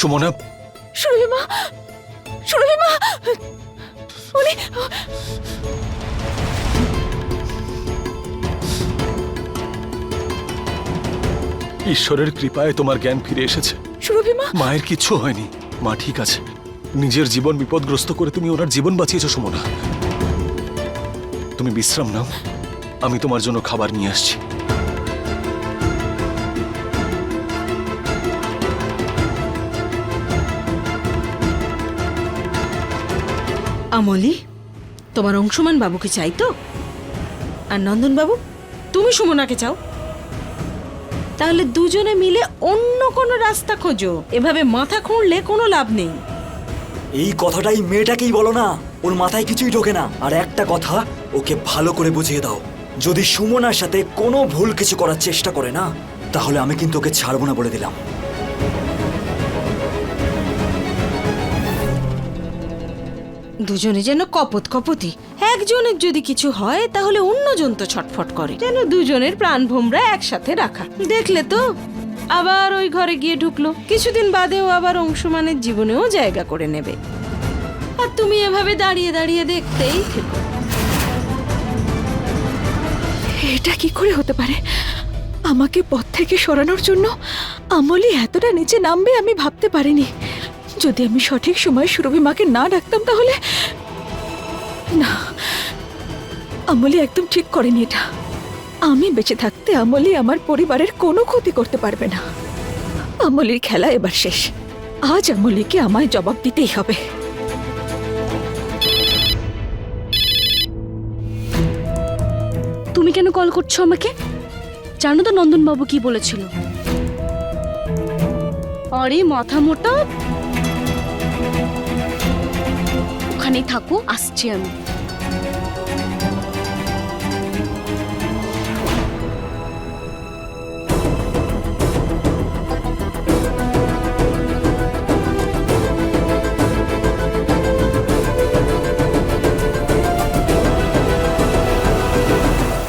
সুমনা। সুরভিমা সুরভিমা! উনি ঈশ্বরের কৃপায় তোমার জ্ঞান ফিরে এসেছে। সুরভিমা! মায়ের কিচ্ছু হয়নি। মা ঠিক আছে। নিজের জীবন বিপদগ্রস্ত করে তুমি ওনার জীবন বাঁচিয়েছো সুমনা। তুমি বিশ্রাম নাও। আমি তোমার জন্য খাবার নিয়ে আসছি। আমলি, তোমার অংশমান বাবুকে চাই তো? আর নন্দন বাবু তুমি সুমনাকে চাও? তাহলে দুজনে মিলে অন্য কোনো রাস্তা খোঁজো। এভাবে মাথা খুঁড়লে কোনো লাভ নেই। এই কথাটাই মেয়েটাকেই বলো না। ওর মাথায় কিছুই ঢোকে না। আর একটা কথা, ওকে ভালো করে বুঝিয়ে দাও। যদি সুমনার সাথে কোনো ভুল কিছু করার চেষ্টা করে না, তাহলে আমি কিন্তু ওকে ছাড়বো না বলে দিলাম। দুজনে যেন কপত কপতি। একজনের যদি কিছু হয়, তাহলে অন্যজন তো ছটফট করে। যেন দুজনের প্রাণ ভোমরা একসাথে রাখা। দেখলে তো? আবার ওই ঘরে গিয়ে ঢুকলো। কিছুদিন বাদেও আবার অংশমানের জীবনেও জায়গা করে নেবে। আর তুমি এভাবে দাঁড়িয়ে দাঁড়িয়ে দেখতেই এটা কি করে হতে পারে? আমাকে পথ থেকে সরানোর জন্য আমলি এতটা নিচে নামবে আমি ভাবতে পারিনি। যদি আমি সঠিক সময়ে সুরভিমাকে না ডাকতাম তাহলে? না, আমলি একদম ঠিক করেনি এটা। আমি বেঁচে থাকতে আমলি আমার পরিবারের কোনো ক্ষতি করতে পারবে না। আমলির খেলা এবার শেষ। আজ আমলিকে আমায় জবাব দিতেই হবে। তুমি কেন কল করছ আমাকে? জানো তো নন্দনবাবু কি বলেছিল? আরে মাথা মোটা ওখানেই থাকো, আসছি আমি।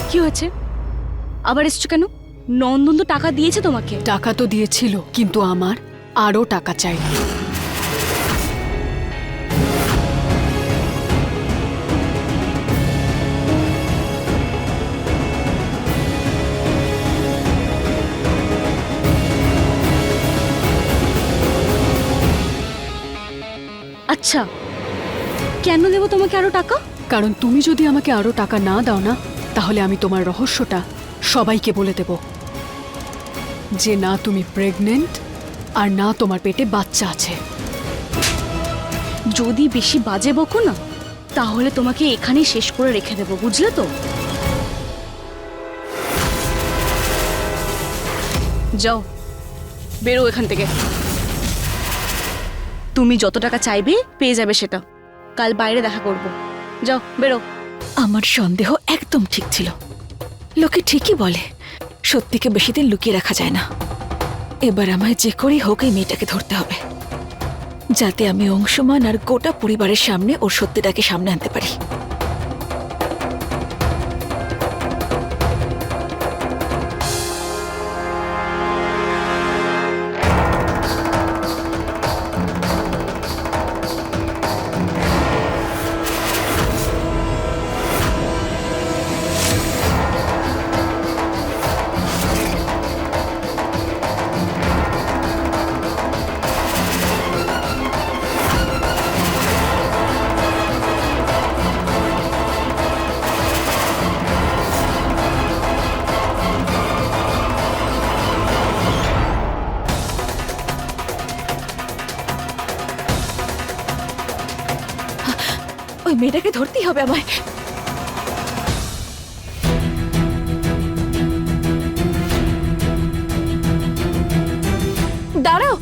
কি হয়েছে? আবার এসছো কেন? নন্দন তো টাকা দিয়েছে তোমাকে। টাকা তো দিয়েছিল, কিন্তু আমার আরও টাকা চাই। আচ্ছা কেন দেবো তোমাকে আরও টাকা? কারণ তুমি যদি আমাকে আরও টাকা না দাও না তাহলে আমি তোমার রহস্যটা সবাইকে বলে দেব। যে না তুমি প্রেগনেন্ট আর না তোমার পেটে বাচ্চা আছে। যদি বেশি বাজে বকো না তাহলে তোমাকে এখানেই শেষ করে রেখে দেবো বুঝলে তো? যাও বেরো এখান থেকে। তুমি যত টাকা চাইবে, পেয়ে যাবে সেটা। কাল বাইরে দেখা করব। যাও, বেরো। আমার সন্দেহ একদম ঠিক ছিল। লোকে ঠিকই বলে, সত্যিকে বেশি দিন লুকিয়ে রাখা যায় না। এবার আমায় যে করেই হোক এই মেয়েটাকে ধরতে হবে। যাতে আমি অংশমান আর গোটা পরিবারের সামনে ওর সত্যিটাকে সামনে আনতে পারি। হবে আমায়। দাঁড়াও।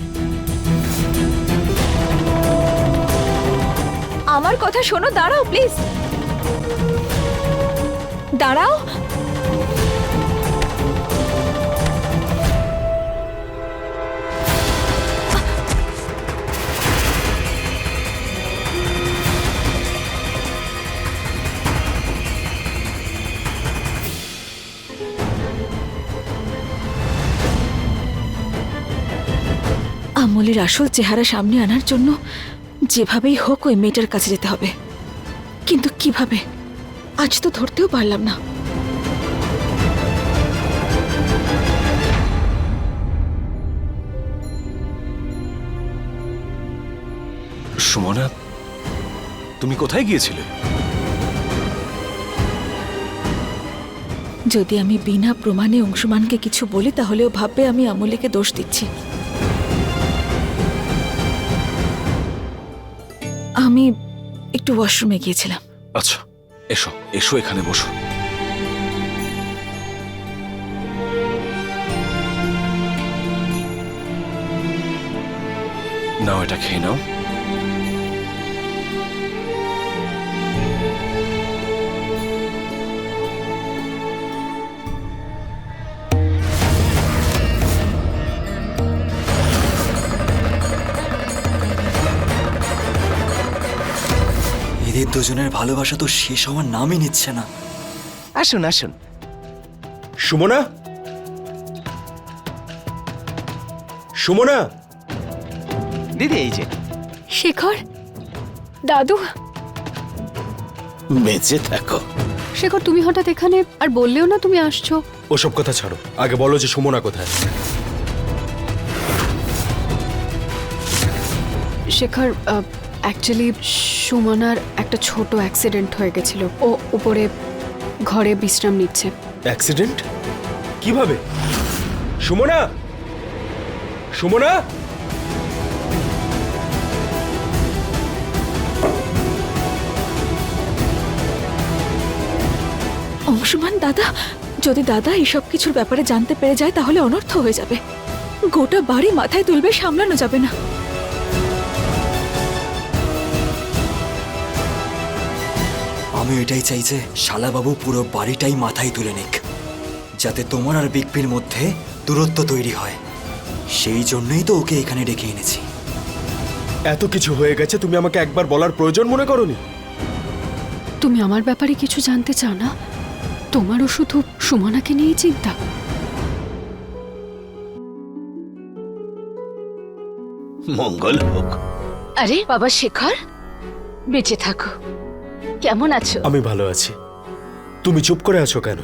আমার কথা শোনো দাঁড়াও প্লিজ দাঁড়াও। আমলি আমলের আসল চেহারা সামনে আনার জন্য যেভাবেই হোক ওই মেয়েটার কাছে যেতে হবে। কিন্তু কীভাবে? আজ তো ধরতেও পারলাম না। সুমনা তুমি কোথায় গিয়েছিলে? যদি আমি বিনা প্রমাণে অংশুমানকে কিছু বলি তাহলেও ভাববে আমি আমলিকে দোষ দিচ্ছি। আমি একটু ওয়াশরুমে গিয়েছিলাম। আচ্ছা এসো এসো এখানে বসো। নাও এটা খেয়ে নাও। এদের দুজনের ভালোবাসা তো শেষ হওয়ার নামই নিচ্ছে না। আসুন আসুন। সুমনা? সুমনা? দিদি এই যে। শেখর? দাদু? বেঁচে থাকো শেখর তুমি হঠাৎ এখানে আর বললেও না তুমি আসছো। ওসব কথা ছাড়ো। আগে বলো যে সুমনা কোথায়। শেখর অ্যাকচুয়ালি সুমনার একটা ছোট অ্যাক্সিডেন্ট হয়ে গেছিল। ও উপরে ঘরে বিশ্রাম নিচ্ছে। অ্যাক্সিডেন্ট কীভাবে? সুমনা? সুমনা? অংশুমান দাদা যদি দাদা এসব কিছুর ব্যাপারে জানতে পেরে যায় তাহলে অনর্থ হয়ে যাবে। গোটা বাড়ি মাথায় তুলবে সামলানো যাবে না। আমি এটাই চাই যে শালাবাবু পুরো বাড়িটাই মাথায় তুলে নিক যাতে তোমার আর বিগপির মধ্যে দূরত্ব তৈরি হয়। সেই জন্যই তো ওকে এখানে ডেকে এনেছি। এত কিছু হয়ে গেছে তুমি আমাকে একবার বলার প্রয়োজন মনে করনি? তুমি আমার ব্যাপারে কিছু জানতে চাও না? তোমারও শুধু সুমনাকে নিয়েই চিন্তা? মঙ্গল হোক। আরে বাবা শেখর বেঁচে থাকো। কেমন আছো? আমি ভালো আছি। তুমি চুপ করে আছো কেন?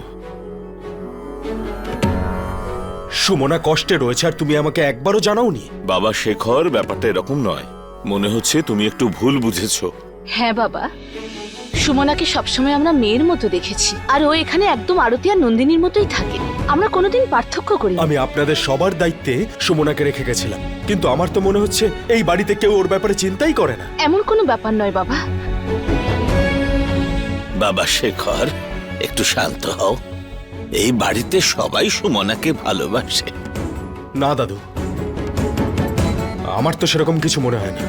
সুমনা কষ্টে রয়েছে আর তুমি আমাকে একবারও জানাওনি? বাবা শেখর ব্যাপারটা এরকম নয়। মনে হচ্ছে তুমি একটু ভুল বুঝেছ। হ্যাঁ বাবা সুমনাকে সবসময় আমরা মেয়ের মতো দেখেছি। আর ও এখানে একদম আরতি আর নন্দিনীর মতোই থাকে। আমরা কোনোদিন পার্থক্য করি না। আমি আপনাদের সবার দায়িত্বে সুমনাকে রেখে গেছিলাম। কিন্তু আমার তো মনে হচ্ছে এই বাড়িতে কেউ ওর ব্যাপারে চিন্তাই করে না। এমন কোনো ব্যাপার নয় বাবা। বাবা শেখর একটু শান্ত হও। এই বাড়িতে সবাই সুমনাকে ভালোবাসে। না দাদু। আমার তো সেরকম কিছু মনে হয় না।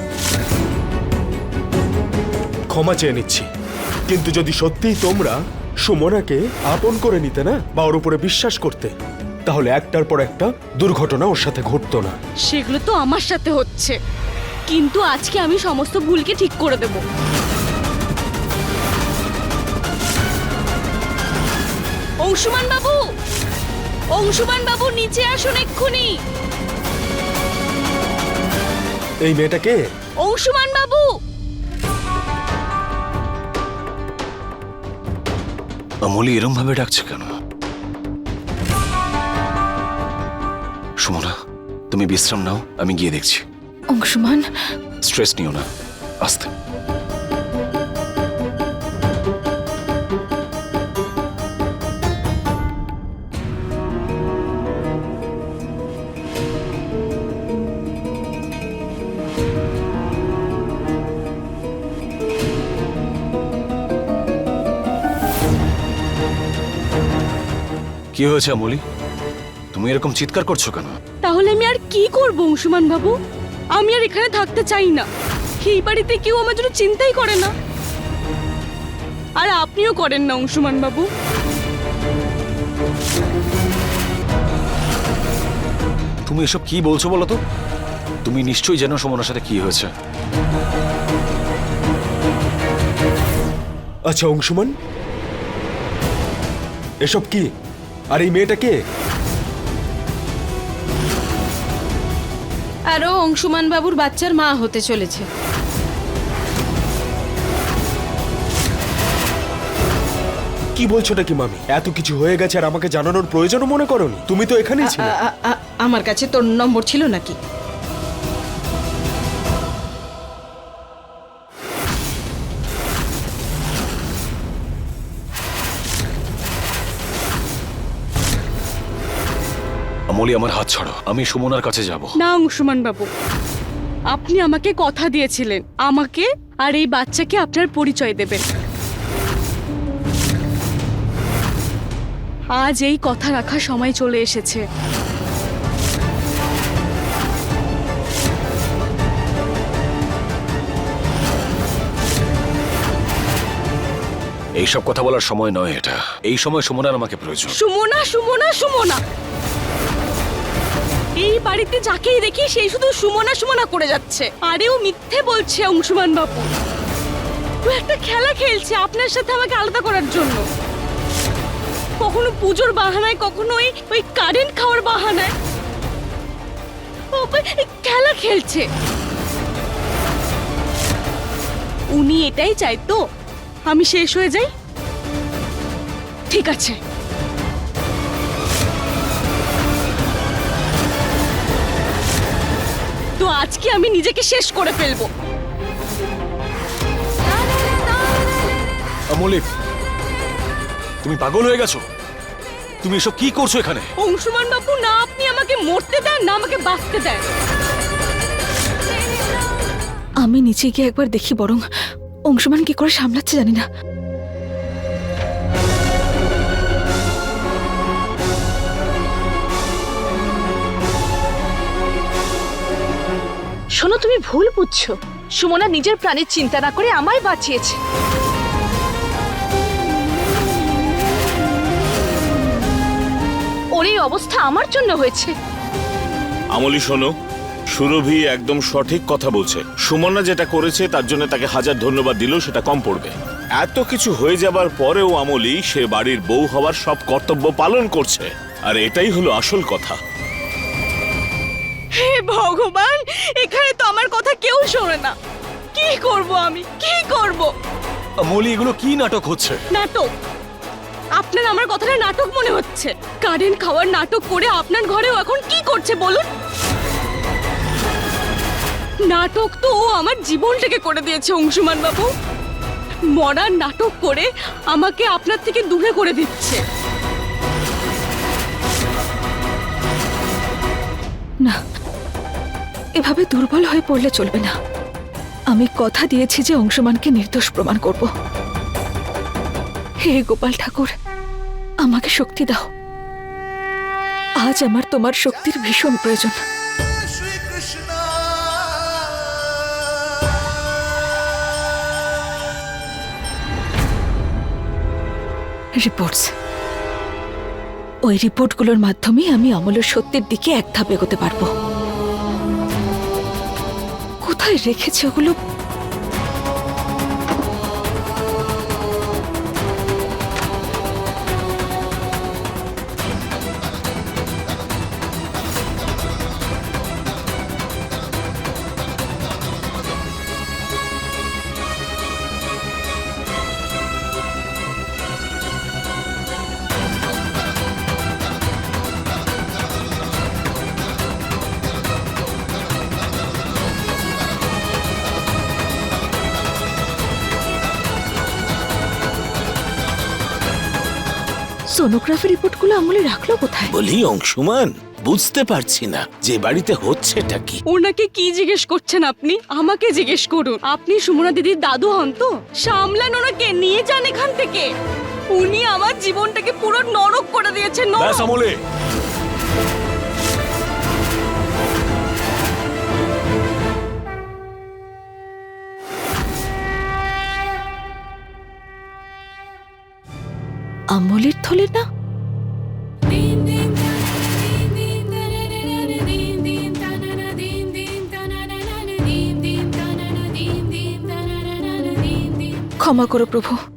ক্ষমা চেয়ে নিচ্ছি। কিন্তু যদি সত্যিই তোমরা সুমনাকে আপন করে নিতে না বা ওর উপরে বিশ্বাস করতে তাহলে একটার পর একটা দুর্ঘটনা ওর সাথে ঘটতো না। সেগুলো তো আমার সাথে হচ্ছে। কিন্তু আজকে আমি সমস্ত ভুলকে ঠিক করে দেব। অংশুমান বাবু? অংশুমান বাবু নিচে আসুন এক্ষুনি। এই মেয়েটাকে অংশুমান বাবু! অমলি এরম ভাবে ডাকছে কেন? সুমনা তুমি বিশ্রাম নাও আমি গিয়ে দেখছি। অংশুমান? স্ট্রেস নিও না আস্তে। কি হয়েছে আমলি তুমি এরকম চিৎকার করছ কেন? তাহলে আমি আর কি করব অংশুমান বাবু আমি আর এখানে থাকতে চাই না। এই বাড়িতে কেউ আমার জন্য চিন্তাই করে না। আর আপনিও করেন না অংশুমান বাবু তুমি এসব কি বলছো বলো তো? তুমি নিশ্চয়ই জানো সুমনার সাথে কি হয়েছে। আচ্ছা অংশুমান? এসব কি? আর এই মেয়েটা কে? আরও অংশুমান বাবুর বাচ্চার মা হতে চলেছে। কি বলছো কি মামি? এত কিছু হয়ে গেছে আর আমাকে জানানোর প্রয়োজনও মনে করনি? তুমি তো এখানেই ছিলে। আ- আ- আ- আমার কাছে তোর নম্বর ছিল নাকি? আমলি আমার হাত ছাড়ো। আমি সুমনার কাছে যাব। না অংশুমান বাবু। আপনি আমাকে কথা দিয়েছিলেন। আমাকে আর এই বাচ্চাকে আপনার পরিচয় দেবেন। আজ এই কথা রাখার সময় চলে এসেছে। এইসব কথা বলার সময় নয় এটা। এই সময় সুমনার আমাকে প্রয়োজন। সুমনা সুমনা সুমনা! এই বাড়িতে যাকেই দেখি সেই শুধু সুমনা সুমনা করে যাচ্ছে। আরে ও মিথ্যে বলছে অংশুমান বাবু ও একটা খেলা খেলছে আপনার সাথে আমাকে আলাদা করার জন্য। কখনো পুজোর বাহানায়, কখনো ওই ওই কারেন্ট খাওয়ার বাহানায়। ও খেলা খেলছে। উনি এটাই চাইতো আমি শেষ হয়ে যাই। ঠিক আছে। তো আজকে আমি নিজেকে শেষ করে ফেলব। আমলি তুমি পাগল হয়ে গেছো। তুমি এসব কি করছ এখানে? অংশুমান বাবু না আপনি আমাকে মরতে দেন না আমাকে বাঁচতে দেন। আমি নিচে গিয়ে একবার দেখি বরং অংশমান কি করে সামলাচ্ছে জানি না। শোনো তুমি ভুল বুঝছ। সুমনা নিজের প্রাণের চিন্তা না করে আমায় বাঁচিয়েছে। ওর এই অবস্থা আমার জন্য হয়েছে। আমলি, শোনো। সুরভি একদম সঠিক কথা বলছে। সুমনা যেটা করেছে, তার জন্য তাকে হাজার ধন্যবাদ দিলেও সেটা কম পড়বে। এত কিছু হয়ে যাবার পরেও আমলি, সে বাড়ির বউ হওয়ার সব কর্তব্য পালন করছে। আর এটাই হলো আসল কথা। ভগবান এখানে তো আমার কথা কেউ শোনে না। কি করব আমি? কি করব? আমলি এগুলো কি নাটক হচ্ছে? নাটক? আপনার আমার কথাটা নাটক মনে হচ্ছে। কারেন্ট খাওয়ার নাটক করে আপনার ঘরেও এখন কি করছে বলুন? নাটক তো ও আমার জীবনটাকে করে দিয়েছে অংশুমান বাবু। মরার নাটক করে আমাকে আপনার থেকে দূরে করে দিচ্ছে। এভাবে দুর্বল হয়ে পড়লে চলবে না। আমি কথা দিয়েছি যে অংশমানকে নির্দোষ প্রমাণ করব। হে গোপাল ঠাকুর, আমাকে শক্তি দাও। আজ আমার তোমার শক্তির ভীষণ প্রয়োজন। রিপোর্টস। ওই রিপোর্টগুলোর মাধ্যমে আমি অমলের সত্যের দিকে এক ধাপ এগোতে পারব। কোথায় রেখেছে ওগুলো? সোনোগ্রাফি রিপোর্টগুলো আমলে রাখল কোথায়? বলি অংশুমান বুঝতে পারছি না যে বাড়িতে হচ্ছেটা কি? ওনাকে কি জিজ্ঞেস করছেন আপনি? আমাকে জিজ্ঞেস করুন। আপনি সুমনা দিদির দাদু হন তো? সামলান ওনাকে নিয়ে যান এখান থেকে। উনি আমার জীবনটাকে পুরো নরক করে দিয়েছেন নরক। আমলের থলে না? ক্ষমা করো প্রভু।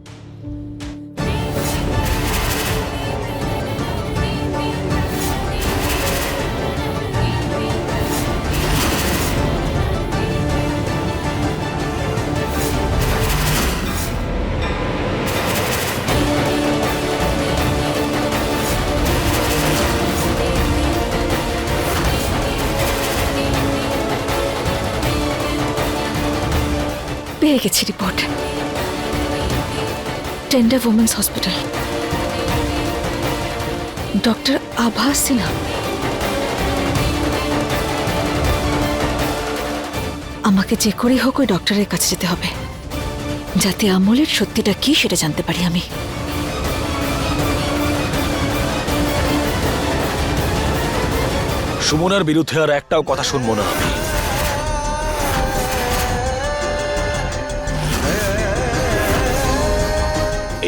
পেয়ে গেছি report tender women's hospital doctor Abhas Sinha আমাকে যে করেই হোক ওই ডক্টরের কাছে যেতে হবে। যাতে আমলের সত্যিটা কি সেটা জানতে পারি আমি। সুমনার বিরুদ্ধে আর একটাও কথা শুনব না। আমি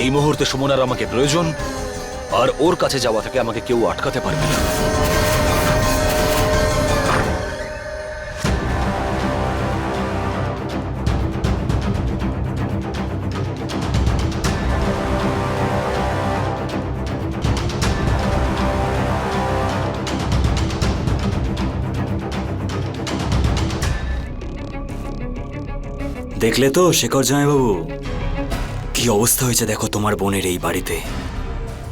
এই মুহূর্তে সুমনার আমাকে প্রয়োজন, আর ওর কাছে যাওয়া থেকে আমাকে কেউ আটকাতে পারবে না। দেখলে তো, শেখর জামাইবাবু। কি অবস্থা হয়েছে দেখো তোমার বোনের এই বাড়িতে?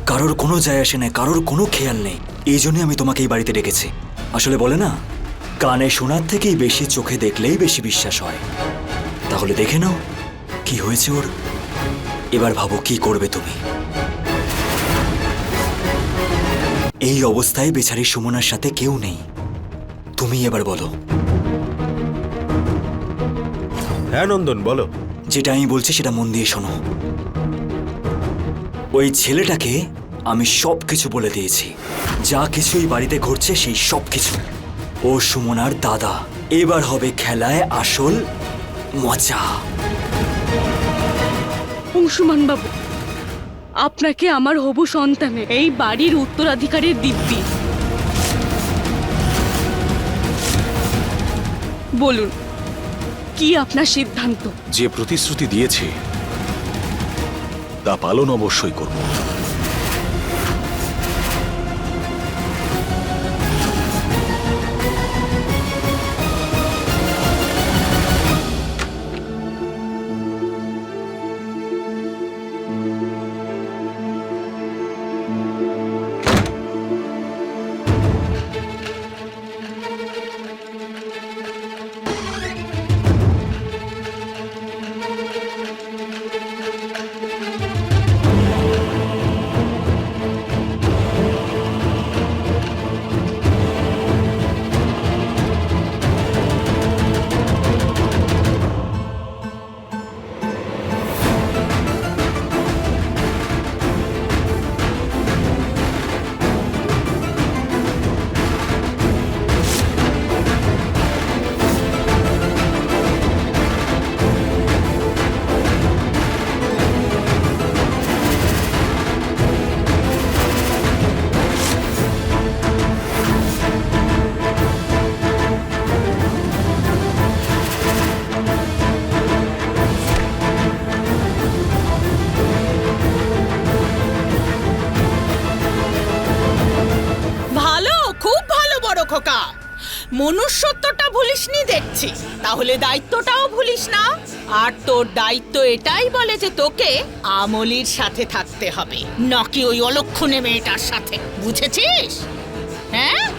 কারোর কোনো যায় আসে না কারোর কোনো খেয়াল নেই। এই জন্যই আমি তোমাকে এই বাড়িতে ডেকেছি। আসলে বলে না, কানে শোনার থেকেই বেশি, চোখে দেখলেই বেশি বিশ্বাস হয়। তাহলে দেখে নাও, কি হয়েছে ওর? এবার ভাবো কি করবে তুমি? এই অবস্থায় বেচারি সুমনার সাথে কেউ নেই। তুমি এবার বলো। হ্যাঁ নন্দন, বলো। যেটা আমি বলছি সেটা মন দিয়ে শোনো। ওই ছেলেটাকে আমি সব কিছু বলে দিয়েছি। যা কিছুই বাড়িতে ঘটছে সেই সব কিছু ও সুমনার দাদা। এবার হবে খেলায় আসল মজা। অংশুমান বাবু আপনাকে আমার হবু সন্তানে এই বাড়ির উত্তরাধিকারীর দিব্যি। বলুন কি আপনার সিদ্ধান্ত? যে প্রতিশ্রুতি দিয়েছে তা পালন অবশ্যই করব। ভুলিসনি তাহলে দায়িত্বটাও ভুলিস না। আর তোর দায়িত্ব এটাই বলে যে তোকে আমলির সাথে থাকতে হবে। নাকি ওই অলক্ষণে মেয়েটার সাথে। বুঝেছিস? হ্যাঁ?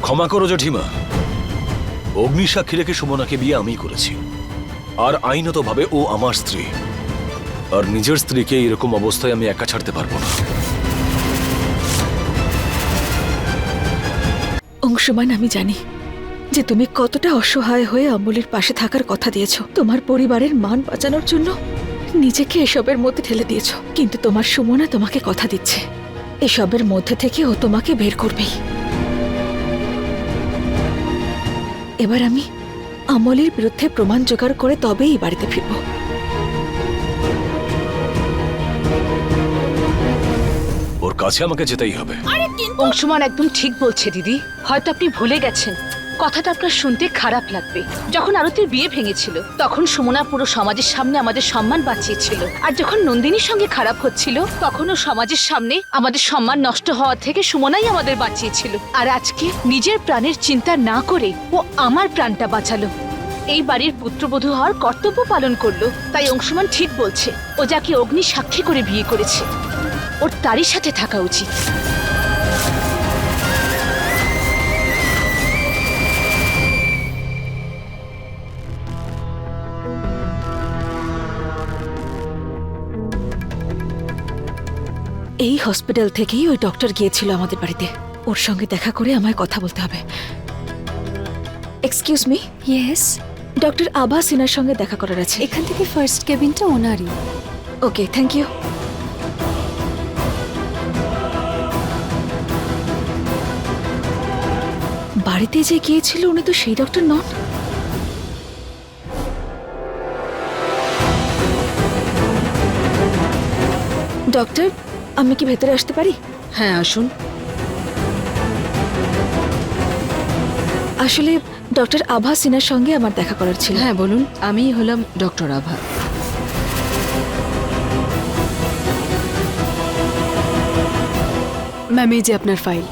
ক্ষমা করো জঠিমা। অগ্নিসাক্ষী রেখে সুমনাকে বিয়ে আমি করেছি। আর আইনতভাবে ও আমার স্ত্রী। আর নিজের স্ত্রীকে এরকম অবস্থায় আমি একা ছাড়তে পারব না। অংশমান, আমি জানি যে তুমি কতটা অসহায় হয়ে অমলের পাশে থাকার কথা দিয়েছ। তোমার পরিবারের মান বাঁচানোর জন্য নিজেকে এসবের মধ্যে ঠেলে দিয়েছ। কিন্তু তোমার সুমনা তোমাকে কথা দিচ্ছে। এসবের মধ্যে থেকে ও তোমাকে বের করবেই। এবার আমি আমলের বিরুদ্ধে প্রমাণ জোগাড় করে তবেই বাড়িতে ফিরবো। ওর কাছে আমাকে যেতেই হবে। অংশুমান একদম ঠিক বলছে, দিদি। হয়তো আপনি ভুলে গেছেন। কথাটা আপনার শুনতে খারাপ লাগবে। যখন আরতির বিয়ে ভেঙেছিল, তখন সুমনা পুরো সমাজের সামনে আমাদের সম্মান বাঁচিয়েছিল। আর যখন নন্দিনীর সঙ্গে খারাপ হচ্ছিল, তখনও সমাজের সামনে আমাদের সম্মান নষ্ট হওয়া থেকে সুমনাই আমাদের বাঁচিয়েছিল। আর আজকে নিজের প্রাণের চিন্তা না করে ও আমার প্রাণটা বাঁচালো। এই বাড়ির পুত্রবধূ হওয়ার কর্তব্য পালন করল। তাই অংশুমান ঠিক বলছে, ও যাকে অগ্নি সাক্ষী করে বিয়ে করেছে। ওর তারই সাথে থাকা উচিত। এই হসপিটাল থেকেই ওই ডক্টর গিয়েছিল আমাদের বাড়িতে। ওর সঙ্গে দেখা করে আমায় কথা বলতে হবে। এক্সকিউজ মি ইয়েস ডক্টর আভা সিনার সঙ্গে দেখা করার আছে। এখান থেকে ফার্স্ট কেবিনটা ওনারই। ওকে থ্যাংক ইউ বাড়িতে যে গিয়েছিল উনি তো সেই ডক্টর নন? ডক্টর আমি কি ভেতরে আসতে পারি? হ্যাঁ আসুন। আসলে ডক্টর আভা সিনার সঙ্গে আমার দেখা করার ছিল। হ্যাঁ বলুন। আমি হলাম ডক্টর আভা। ম্যাম এই যে আপনার ফাইল